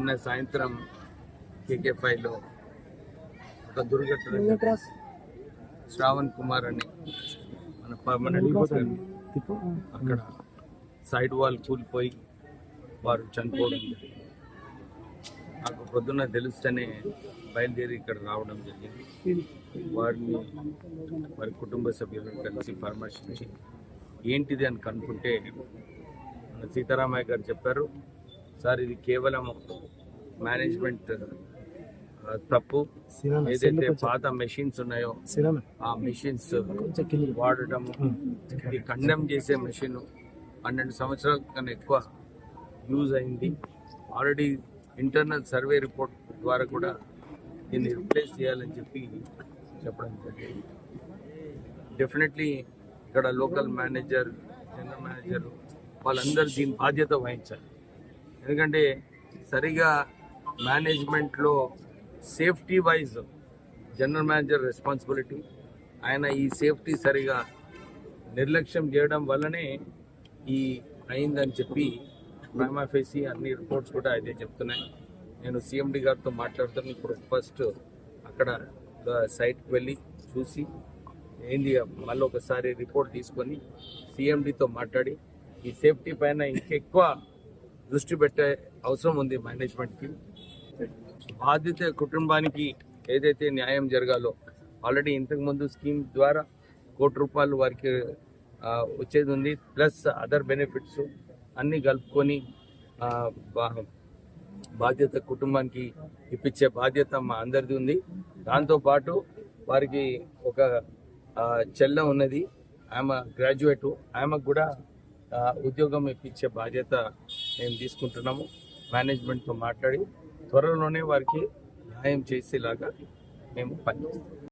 నిన్న సాయంత్రం కేకే ఫైవ్లో ఒక దుర్ఘటన. శ్రావణ్ కుమార్ అని మన పర్మనెంట్ అక్కడ సైడ్ వాల్ కూలిపోయి వారు చనిపోవడం జరిగింది. నాకు పొద్దున్న తెలుస్తేనే బయలుదేరి ఇక్కడ రావడం జరిగింది. వారిని వారి కుటుంబ సభ్యులను కలిసి పరామర్శించి ఏంటిది అని కనుక్కుంటే మన సీతారామయ్య గారు చెప్పారు సార్ ఇది కేవలం మేనేజ్మెంట్ తప్పు. ఏదైతే పాత మెషిన్స్ ఉన్నాయో ఆ మెషిన్స్ వాడటం ఇది కండెమ్ చేసే మెషిన్ పన్నెండు సంవత్సరాల కన్నా ఎక్కువ యూజ్ అయింది. ఆల్రెడీ ఇంటర్నల్ సర్వే రిపోర్ట్ ద్వారా కూడా దీన్ని రిప్లేస్ చేయాలని చెప్పి చెప్పడం జరిగింది. డెఫినెట్లీ ఇక్కడ లోకల్ మేనేజర్ జనరల్ మేనేజర్ వాళ్ళందరూ దీని బాధ్యత వహించాలి. ఎందుకంటే సరిగా మేనేజ్మెంట్లో safety wise general manager responsibility ఆయన ఈ సేఫ్టీ సరిగా నిర్లక్ష్యం చేయడం వల్లనే ఈ అయిందని చెప్పి మేమాఫేసి అన్ని రిపోర్ట్స్ కూడా అయితే చెప్తున్నాయి. నేను సిఎండి గారితో మాట్లాడుతున్నాను ఇప్పుడు ఫస్ట్ అక్కడ సైట్కి వెళ్ళి చూసి ఏంది మళ్ళీ ఒకసారి రిపోర్ట్ తీసుకొని సిఎండితో మాట్లాడి ఈ సేఫ్టీ పైన ఇంకెక్కువ దృష్టి పెట్టే అవసరం ఉంది మేనేజ్మెంట్కి. బాధిత కుటుంబానికి ఏదైతే న్యాయం జరగాలో ఆల్రెడీ ఇంతకుముందు స్కీమ్ ద్వారా కోటి రూపాయలు వారికి వచ్చేది ఉంది. ప్లస్ అదర్ బెనిఫిట్స్ అన్నీ కలుపుకొని బా- బాధ్యత కుటుంబానికి ఇప్పించే బాధ్యత మా అందరిది ఉంది. దాంతోపాటు వారికి ఒక ఆ, చెల్ల ఉన్నది. ఆమె గ్రాడ్యుయేట్. ఆమెకు కూడా ఉద్యోగం ఇప్పించే బాధ్యత మేము తీసుకుంటున్నాము. మేనేజ్మెంట్తో మాట్లాడి త్వరలోనే వారికి న్యాయం చేసేలాగా మేము పనిచేస్తాం.